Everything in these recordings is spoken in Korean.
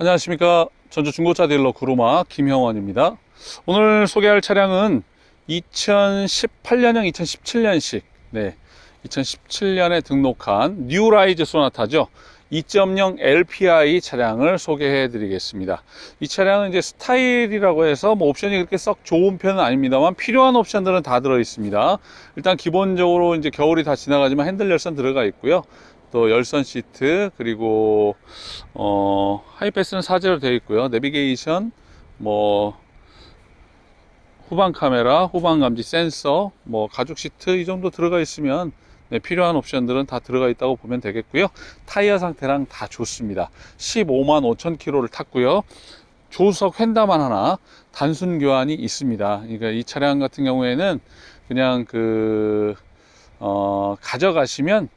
안녕하십니까. 전주 중고차 딜러 구루마 김형원입니다. 오늘 소개할 차량은 2018년형 2017년식 네 2017년에 등록한 뉴라이즈 소나타죠. 2.0 LPI 차량을 소개해 드리겠습니다. 이 차량은 이제 스타일이라고 해서 뭐 옵션이 그렇게 썩 좋은 편은 아닙니다만 필요한 옵션들은 다 들어 있습니다. 일단 기본적으로 이제 겨울이 다 지나가지만 핸들 열선 들어가 있고요 또 열선 시트 그리고 어 하이패스는 사제로 되어 있고요. 내비게이션 뭐 후방 카메라 후방 감지 센서 뭐 가죽 시트 이 정도 들어가 있으면 네, 필요한 옵션들은 다 들어가 있다고 보면 되겠고요. 타이어 상태랑 다 좋습니다. 15만 5천 킬로를 탔고요. 조수석 휀다만 하나 단순 교환이 있습니다. 그러니까 이 차량 같은 경우에는 그냥 그 어, 가져가시면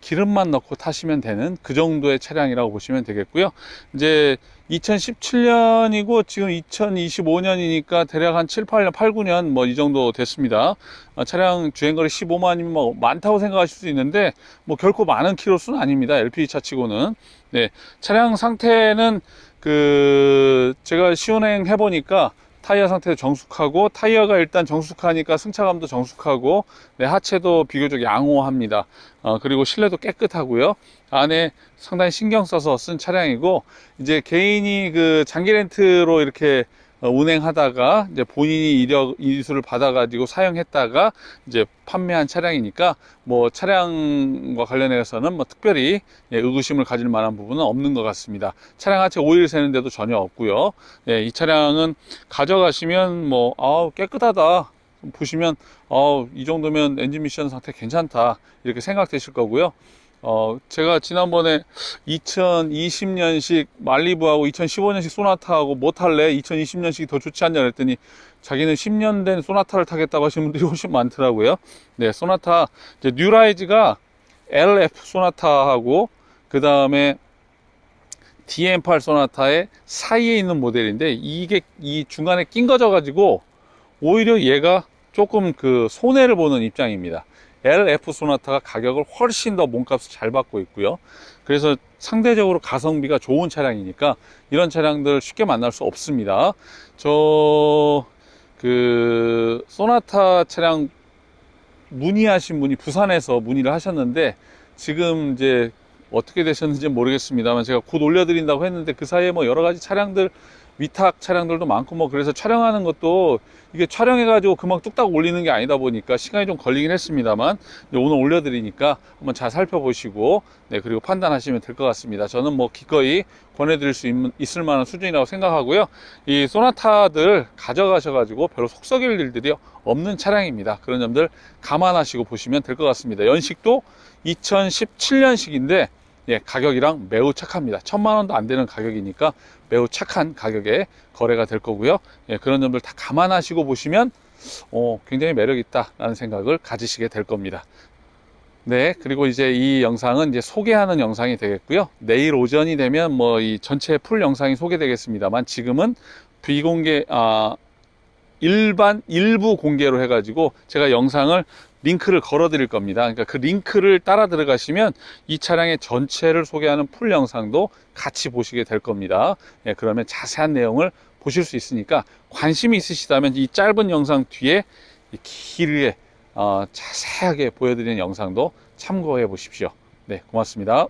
기름만 넣고 타시면 되는 그 정도의 차량이라고 보시면 되겠고요. 이제 2017년이고 지금 2025년이니까 대략 한 7, 8년, 8, 9년 뭐 이 정도 됐습니다. 어, 차량 주행거리 15만이면 뭐 많다고 생각하실 수 있는데 뭐 결코 많은 키로수는 아닙니다. LPG 차 치고는. 네. 차량 상태는 그 제가 시운행 해보니까 타이어 상태도 정숙하고 타이어가 일단 정숙하니까 승차감도 정숙하고 네, 하체도 비교적 양호합니다. 어, 그리고 실내도 깨끗하고요. 안에 상당히 신경 써서 쓴 차량이고 이제 개인이 그 장기 렌트로 이렇게 어, 운행하다가 이제 본인이 이력 이수를 받아가지고 사용했다가 이제 판매한 차량이니까 뭐 차량과 관련해서는 뭐 특별히 예, 의구심을 가질 만한 부분은 없는 것 같습니다. 차량 하체 오일 새는데도 전혀 없고요. 예, 이 차량은 가져가시면 뭐 아우 깨끗하다. 보시면 어, 이 정도면 엔진 미션 상태 괜찮다 이렇게 생각되실 거고요. 어, 제가 지난번에 2020년식 말리부하고 2015년식 소나타하고 뭐 탈래? 2020년식이 더 좋지 않냐 그랬더니 자기는 10년 된 소나타를 타겠다고 하시는 분들이 훨씬 많더라고요. 네, 소나타, 이제 뉴라이즈가 LF 소나타하고 그 다음에 DM8 소나타의 사이에 있는 모델인데 이게 이 중간에 낀거져 가지고 오히려 얘가 조금 그 손해를 보는 입장입니다. LF 소나타가 가격을 훨씬 더 몸값을 잘 받고 있고요. 그래서 상대적으로 가성비가 좋은 차량이니까 이런 차량들 쉽게 만날 수 없습니다. 저 그 소나타 차량 문의하신 분이 부산에서 문의를 하셨는데 지금 이제 어떻게 되셨는지 모르겠습니다만 제가 곧 올려드린다고 했는데 그 사이에 뭐 여러 가지 차량들 위탁 차량들도 많고 뭐 그래서 촬영하는 것도 이게 촬영해 가지고 금방 뚝딱 올리는 게 아니다 보니까 시간이 좀 걸리긴 했습니다만 오늘 올려드리니까 한번 잘 살펴보시고 네 그리고 판단하시면 될 것 같습니다. 저는 뭐 기꺼이 권해드릴 수 있, 있을 만한 수준이라고 생각하고요. 이 소나타들 가져가셔 가지고 별로 속썩일 일들이 없는 차량입니다. 그런 점들 감안하시고 보시면 될 것 같습니다. 연식도 2017년식인데 예, 가격이랑 매우 착합니다. 천만 원도 안 되는 가격이니까 매우 착한 가격에 거래가 될 거고요. 예, 그런 점들 다 감안하시고 보시면 어, 굉장히 매력 있다라는 생각을 가지시게 될 겁니다. 네, 그리고 이제 이 영상은 이제 소개하는 영상이 되겠고요. 내일 오전이 되면 뭐 이 전체 풀 영상이 소개되겠습니다만 지금은 비공개 아 일반 일부 공개로 해가지고 제가 영상을 링크를 걸어 드릴 겁니다. 그러니까 그 링크를 따라 들어가시면 이 차량의 전체를 소개하는 풀 영상도 같이 보시게 될 겁니다. 예, 그러면 자세한 내용을 보실 수 있으니까 관심이 있으시다면 이 짧은 영상 뒤에 이 길게 어, 자세하게 보여드리는 영상도 참고해 보십시오. 네, 고맙습니다.